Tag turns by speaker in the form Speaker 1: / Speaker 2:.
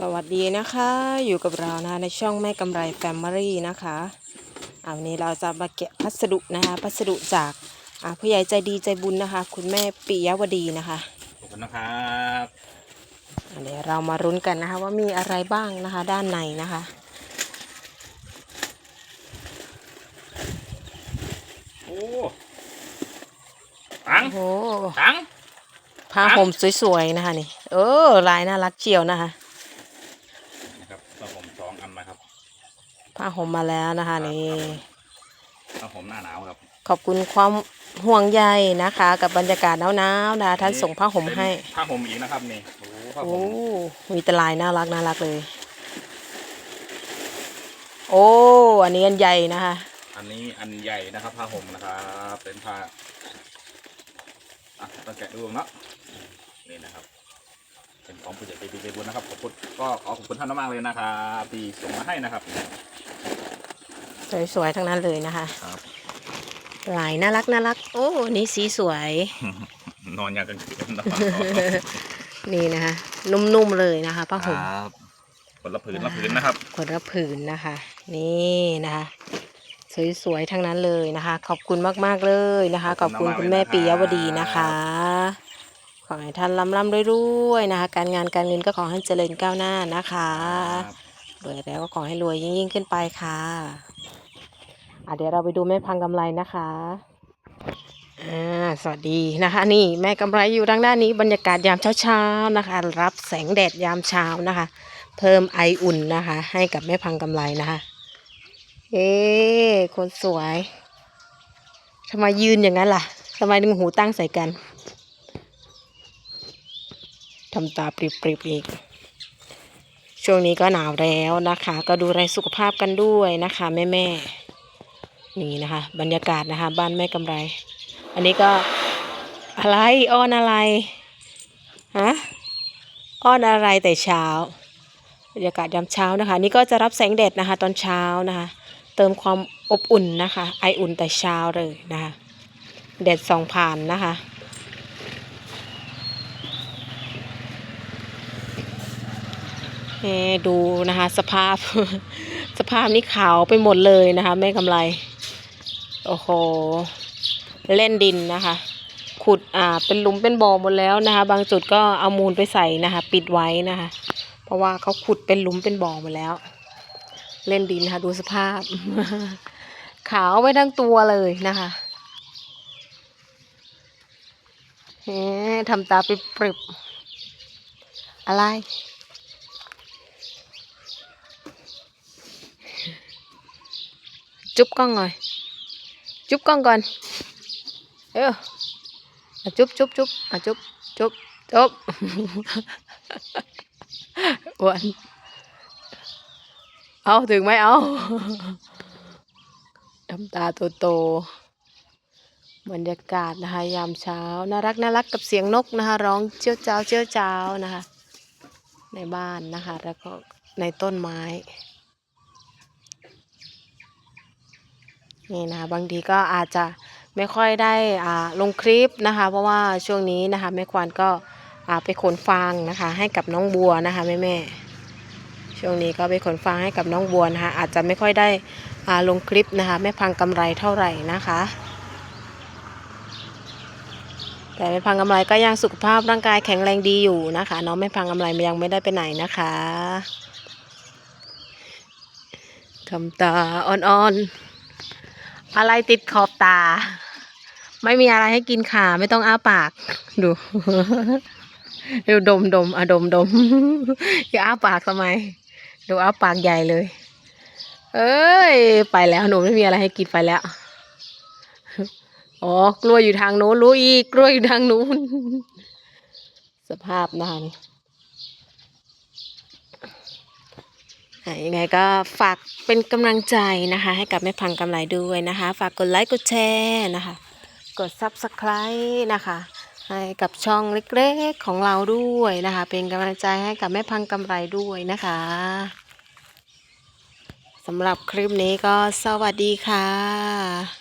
Speaker 1: สวัสดีนะคะ อยู่กับเรานะในช่องแม่กำไรแฟมิลี่นะคะเอาวันนี้เราจะมาแกะพัสดุนะคะพัสดุจากอ่าผู้ใหญ่ใจดีใจบุญนะคะ คุณแม่ปิยวดีนะคะ
Speaker 2: ขอบคุณนะครับ
Speaker 1: อ่าเดี๋ยวเรามารุ้นกันนะคะ ว่ามีอะไรบ้างนะคะ ด้านในนะคะ
Speaker 2: โอ้ตัง
Speaker 1: โอ้โห
Speaker 2: ตัง
Speaker 1: ผ้าห่มสวยๆนะคะนี่เออลายน่ารักเชียวนะคะ
Speaker 2: นะครับผ้าห่มสองอันนะครับ
Speaker 1: ผ้าห่มมาแล้วนะคะนี่
Speaker 2: ผ้าห่มหน้าหนาวครับ
Speaker 1: ขอบคุณความห่วงใยนะคะ กับบรรยากาศหนาวๆนะคะท่านส่งผ้าห่มให้
Speaker 2: เป็นผ้าห่มอีกนะครับนี่โอ้ผ้า
Speaker 1: โอ้
Speaker 2: ห่ม
Speaker 1: มีแต่ลายน่ารักน่ารักเลย โอ้อันนี้อันใหญ่นะคะ
Speaker 2: อันนี้อันใหญ่นะครับผ้าห่มนะครับเป็นผ้าอะต้องแกะดูเนาะนี่นะครับเป็นของผู้ใหญ่ใจดีใจบุญนะครับขอบคุณก็ขอขอบคุณท่านมากๆเลยนะครับที่ส่งมาให้นะครับ
Speaker 1: สวยๆทั้งนั้นเลยนะคะ
Speaker 2: ครับ
Speaker 1: ลายน่ารักน่ารัก โอ้นี่สีสวย
Speaker 2: นอนยามกลางคืนนอน
Speaker 1: นี่นะคะนุ่มๆเลยนะคะผ้าห่ม
Speaker 2: ครับคนละผืนละผืนนะครับ
Speaker 1: คนละผืนนะคะ นี่นะคะสวยๆทั้งนั้นเลยนะคะ ขอบคุณมากๆเลยนะคะข
Speaker 2: ข
Speaker 1: อ
Speaker 2: อ
Speaker 1: บบคุ
Speaker 2: คุณณ
Speaker 1: คุณแม่
Speaker 2: มากๆเลย
Speaker 1: ปิยวดี
Speaker 2: นะ
Speaker 1: นะ
Speaker 2: ครั
Speaker 1: คะ
Speaker 2: บ
Speaker 1: ขอให้ท่านร่ำๆรวยๆนะคะ การงานการเงินก็ขอให้เจริญก้าวหน้านะคะ
Speaker 2: ครับ
Speaker 1: รวยแล้วก็ขอให้รวยยิ่งๆขึ้นไปค่ะอะ เดี๋ยวเราไปดูแม่พังกำไรนะคะอ่าสวัสดีนะคะ นี่แม่กำไรอยู่ทางด้านนี้บรรยากาศยามเช้าๆนะคะ รับแสงแดดยามเช้านะคะ เพิ่มไออุ่นนะคะ ให้กับแม่พังกำไรนะคะ เอ๊คนสวยทำไมยืนอย่างนั้นล่ะทำไมดึงหูตั้งใส่กันทำตาปริบๆอีก ช่วงนี้ก็หนาวแล้วนะคะ ก็ดูแลสุขภาพกันด้วยนะคะ แม่แม่ๆ นี่นะคะ บรรยากาศนะคะ บ้านแม่กำไร อันนี้ก็อะไรอ้อนอะไรฮะอ้อนอะไรแต่เช้า บรรยากาศยามเช้านะคะ นี่ก็จะรับแสงแดดนะคะ ตอนเช้านะคะ เติมความอบอุ่นนะคะ ไออุ่นแต่เช้าเลยนะคะแดดส่องผ่านนะคะเอ่อดูนะคะ สภาพ สภาพนี้ขาวไปหมดเลยนะคะ แม่กำไร โอ้โห เล่นดินนะคะ ขุดอ่าเป็นหลุมเป็นบ่อหมดแล้วนะคะ บางจุดก็เอามูลไปใส่นะคะ ปิดไว้นะคะ เพราะว่าเขาขุดเป็นหลุมเป็นบ่อหมดแล้ว เล่นดินนะคะดูสภาพ ขาวไปทั้งตัวเลยนะคะเฮ้ทำตาไปปริบอะไรจุ๊บกล้องหน่อย จุ๊บกล้องก่อนเออจุ๊บจุ๊บจุ๊บอะจุ๊บจุ๊บจุ๊บอ้วนเอาถึงไหมเอาทำตาโตๆบรรยากาศนะคะยามเช้าน่ารักน่ารักกับเสียงนกนะคะ ร้องเจียวจ้าเจียวจ้านะคะ ในบ้านนะคะ แล้วก็ในต้นไม้ นี่นะคะบางทีก็อาจจะไม่ค่อยได้อ่าลงคลิปนะคะ เพราะว่าช่วงนี้นะคะแม่ควานก็อ่าไปขนฟางนะคะ ให้กับน้องบัวนะคะแม่แม่ช่วงนี้ก็ไปขนฟางให้กับน้องบัวนะคะอาจจะไม่ค่อยได้อ่าลงคลิปนะคะแม่พังกำไรเท่าไหร่นะคะ แต่แม่พังกำไรก็ยังสุขภาพร่างกายแข็งแรงดีอยู่นะคะน้องแม่พังกำไรยังไม่ได้ไปไหนนะคะทำตาอ่อนๆ อะไรติดขอบตา ไม่มีอะไรให้กินค่ะ ไม่ต้องอ้าปาก ดูดูดมดมอะดมดมอย่าอ้าปากทำไม ดูอ้าปากใหญ่เลย เอ้ย ไปแล้วหนูไม่มีอะไรให้กินไปแล้วอ๋อกล้วยอยู่ทางโน้นรู้อีกกล้วยอยู่ทางนู้น สภาพนะคะนี่อะ ยังไงก็ฝากเป็นกำลังใจนะคะ ให้กับแม่พังกำไรด้วยนะคะ ฝากกดไลค์กดแชร์นะคะ กด subscribe นะคะให้กับช่องเล็กๆของเราด้วยนะคะ เป็นกำลังใจให้กับแม่พังกำไรด้วยนะคะสำหรับคลิปนี้ก็สวัสดีค่ะ